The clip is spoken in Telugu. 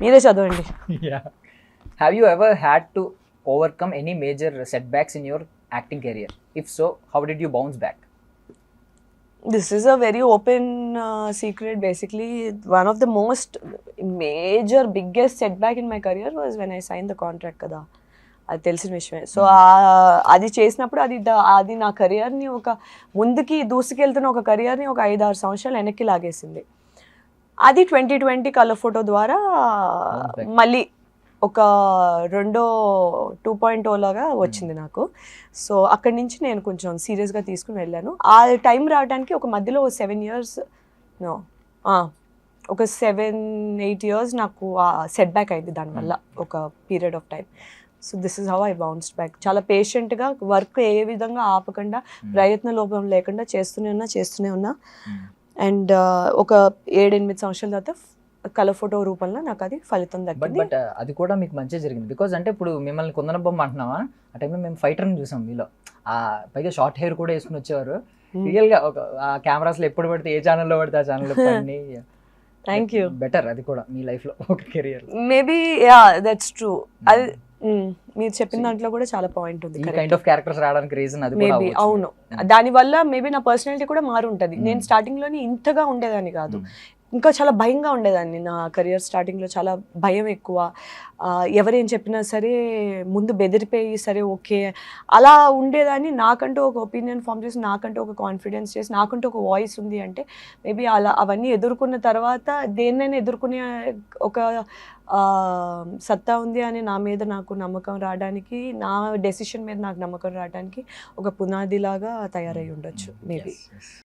మీరే చదవండి. Have you ever had to overcome any major setbacks in your acting career if so how did you bounce back this is a very open secret basically one of the most major biggest setback in my career was when I sign the contract కదా. అది తెలిసిన విషయమే. సో అది చేసినప్పుడు అది అది నా కెరియర్ని ఒక ముందుకి దూసుకెళ్తున్న ఒక కెరియర్ని ఒక ఐదు ఆరు సంవత్సరాలు వెనక్కి లాగేసింది. అది ట్వంటీ ట్వంటీ కలర్ ఫోటో ద్వారా. మళ్ళీ ఒక రెండో టూ పాయింట్ లాగా వచ్చింది నాకు. సో అక్కడి నుంచి నేను కొంచెం సీరియస్గా తీసుకుని వెళ్ళాను. ఆ టైం రావడానికి ఒక మధ్యలో సెవెన్ ఇయర్స్ నో ఒక సెవెన్ ఎయిట్ ఇయర్స్ నాకు సెట్ బ్యాక్ అయింది దానివల్ల ఒక period of time so this is how I bounced back. చాలా పేషెంట్గా వర్క్ ఏ విధంగా ఆపకుండా ప్రయత్న లోపం లేకుండా చేస్తూనే ఉన్నా చేస్తూనే ఉన్నా. అండ్ ఒక ఏడెనిమిది సంవత్సరాల తర్వాత కలర్ ఫోటో రూపంలో నాకు అది ఫలితం దక్కింది. బట్ అది కూడా మీకు మంచిగా జరిగింది. బికాజ్ అంటే ఇప్పుడు మిమ్మల్ని కుందన బొమ్మ అంటున్నావా? ఆ టైంలో మేము ఫైటర్ని చూసాం మీలో. ఆ పైగా షార్ట్ హెయిర్ కూడా వేసుకుని వచ్చేవారు. Hmm. రియల్గా ఒక ఆ కెమెరాస్లో ఎప్పుడు పడితే ఏ ఛానల్లో పడితే ఆ ఛానల్లో పడి థ్యాంక్ యూ బెటర్ అది కూడా మీ లైఫ్లో ఒక career maybe yeah that's true అది మీరు చెప్పిన దాంట్లో కూడా చాలా పాయింట్ ఉంది కైండ్ ఆఫ్ క్యారెక్టర్స్ రావడానికి రీజన్ అది మేబీ. అవును. దాని వల్ల మేబీ నా పర్సనాలిటీ కూడా మారు ఉంటుంది నేను. స్టార్టింగ్లోని ఇంతగా ఉండేదాన్ని కాదు. ఇంకా చాలా భయంగా ఉండేదాన్ని. నా కెరియర్ స్టార్టింగ్లో చాలా భయం ఎక్కువ. ఎవరేం చెప్పినా సరే ముందు బెదిరిపోయి సరే ఓకే. అలా ఉండేదాన్ని. నాకంటూ ఒక ఒపీనియన్ ఫామ్ చేసి నాకంటూ ఒక కాన్ఫిడెన్స్ చేసి నాకంటూ ఒక వాయిస్ ఉంది అంటే మేబీ అలా అవన్నీ ఎదుర్కొన్న తర్వాత దేన్నైనా ఎదుర్కొనే ఒక సత్తా ఉంది అని నా మీద నాకు నమ్మకం రావడానికి నా డెసిషన్ మీద నాకు నమ్మకం రావడానికి ఒక పునాదిలాగా తయారై ఉండొచ్చు మేబీ yes.